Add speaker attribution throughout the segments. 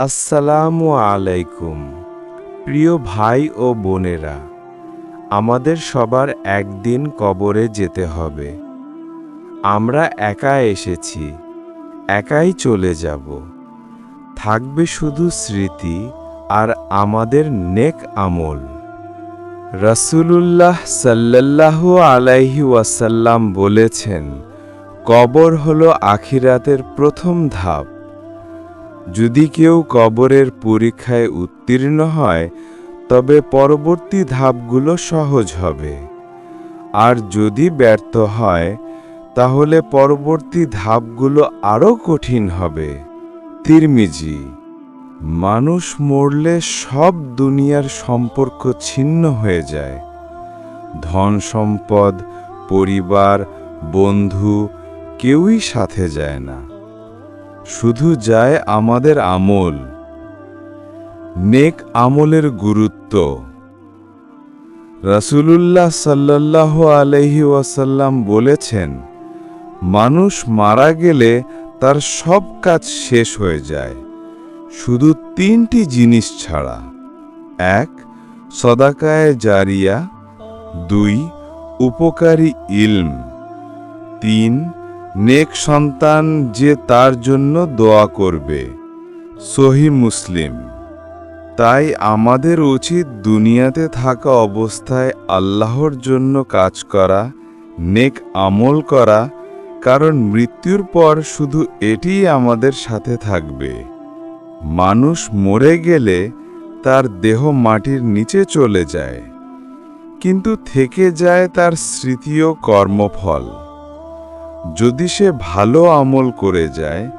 Speaker 1: আসসালামু আলাইকুম। প্রিয় ভাই ও বোনেরা, আমাদের সবার একদিন কবরে যেতে হবে। আমরা একা এসেছি, একাই চলে যাব। থাকবে শুধু স্মৃতি আর আমাদের নেক আমল। রসুলুল্লাহ সাল্লাল্লাহু আলাইহি ওয়াসাল্লাম বলেছেন, কবর হলো আখিরাতের প্রথম ধাপ। যদি কেউ কবরের পরীক্ষায় উত্তীর্ণ হয়, তবে পরবর্তী ধাপগুলো সহজ হবে। আর যদি ব্যর্থ হয়, তাহলে পরবর্তী ধাপগুলো আরও কঠিন হবে। তিরমিজি, মানুষ মরলে সব দুনিয়ার সম্পর্ক ছিন্ন হয়ে যায়। ধন সম্পদ, পরিবার, বন্ধু কেউই সাথে যায় না। শুধু যায় আমাদের আমল। নেক আমলের গুরুত্ব। রাসূলুল্লাহ সাল্লাল্লাহ আলহি ওয়াসাল্লাম বলেছেন, মানুষ মারা গেলে তার সব কাজ শেষ হয়ে যায়। শুধু তিনটি জিনিস ছাড়া। এক, সদাকায় জারিয়া। দুই, উপকারী ইলম। তিন নেক সন্তান যে তার জন্য দোয়া করবে। সহি মুসলিম। তাই আমাদের উচিত দুনিয়াতে থাকা অবস্থায় আল্লাহর জন্য কাজ করা, নেক আমল করা, কারণ মৃত্যুর পর শুধু এটিই আমাদের সাথে থাকবে। মানুষ মরে গেলে তার দেহ মাটির নিচে চলে যায়, কিন্তু থেকে যায় তার স্মৃতি ও কর্মফল। যদি সে ভালো আমল করে যায়,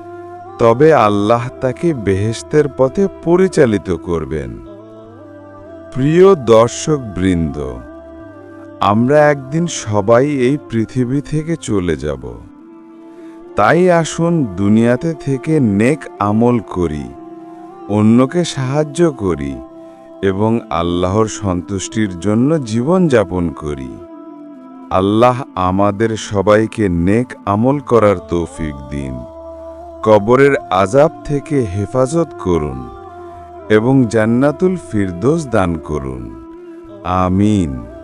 Speaker 1: তবে আল্লাহ তাকে বেহেস্তের পথে পরিচালিত করবেন। প্রিয় দর্শক বৃন্দ আমরা একদিন সবাই এই পৃথিবী থেকে চলে যাব। তাই আসুন দুনিয়াতে থেকে নেক আমল করি, অন্যকে সাহায্য করি এবং আল্লাহর সন্তুষ্টির জন্য জীবন যাপন করি। আল্লাহ আমাদের সবাইকে নেক আমল করার তৌফিক দিন। কবরের আজাব থেকে হেফাজত করুন এবং জান্নাতুল ফিরদোস দান করুন। আমিন।